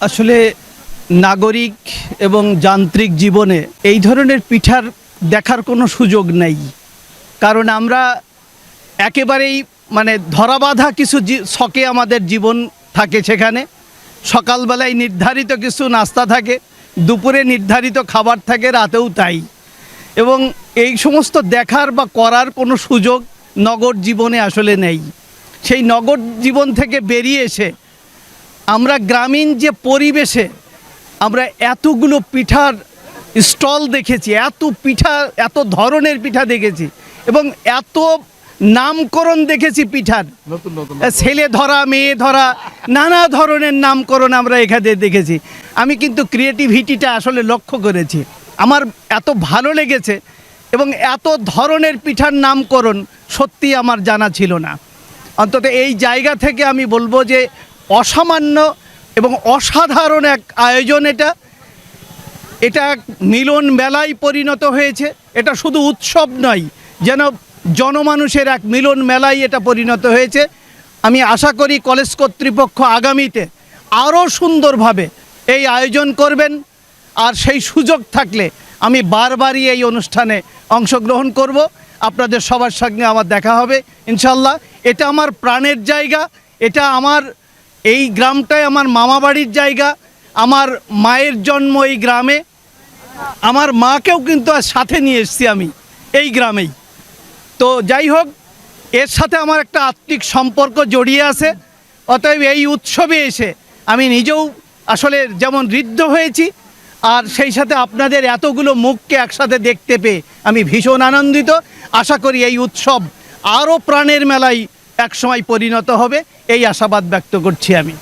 আসলে নাগরিক এবং যান্ত্রিক জীবনে এই ধরনের পিঠার দেখার কোনো সুযোগ নেই। কারণ আমরা একেবারেই মানে ধরাবাঁধা কিছু শখে আমাদের জীবন থাকে সেখানে। সকালবেলায় নির্ধারিত কিছু নাস্তা থাকে, দুপুরে নির্ধারিত খাবার থাকে, রাতেও তাই। এবং এই সমস্ত দেখার বা করার কোনো সুযোগ নগর জীবনে আসলে নেই। সেই নগর জীবন থেকে বেরিয়ে এসে আমরা গ্রামীণ যে পরিবেশে আমরা এতগুলো পিঠার স্টল দেখেছি এত পিঠা এত ধরনের পিঠা দেখেছি এবং এত নামকরণ দেখেছি পিঠার। ছেলে ধরা মেয়ে ধরা নানা ধরনের নামকরণ আমরা এখানে দেখেছি। আমি কিন্তু ক্রিয়েটিভিটিটা আসলে লক্ষ্য করেছি। আমার এত ভালো লেগেছে এবং এত ধরনের পিঠার নামকরণ সত্যি আমার জানা ছিল না। অন্তত এই জায়গা থেকে আমি বলব যে অসামান্য এবং অসাধারণ এক আয়োজন এটা। এটা এক মিলন মেলায় পরিণত হয়েছে। এটা শুধু উৎসব নয়, যেন জনমানুষের এক মিলন মেলায় এটা পরিণত হয়েছে। আমি আশা করি কলেজ কর্তৃপক্ষ আগামীতে আরও সুন্দরভাবে এই আয়োজন করবেন। আর সেই সুযোগ থাকলে আমি বারবারই এই অনুষ্ঠানে অংশগ্রহণ করব। আপনাদের সবার সঙ্গে আমার দেখা হবে, ইনশাল্লাহ। এটা আমার প্রাণের জায়গা, এটা আমার এই গ্রামটাই আমার মামাবাড়ির জায়গা, আমার মায়ের জন্ম এই গ্রামে। আমার মাকেও কিন্তু আর সাথে নিয়ে এসেছি আমি এই গ্রামেই। তো যাই হোক, এর সাথে আমার একটা আত্মিক সম্পর্ক জড়িয়ে আছে, অতএব এই উৎসবে এসে আমি নিজেও আসলে যেমন ঋদ্ধ হয়েছি, আর সেই সাথে আপনাদের এতগুলো মুখকে একসাথে দেখতে পেয়ে আমি ভীষণ আনন্দিত। আশা করি এই উৎসব আরও প্রাণের মেলায় একসময় পরিণত হবে এই আশাবাদ ব্যক্ত করছি আমি।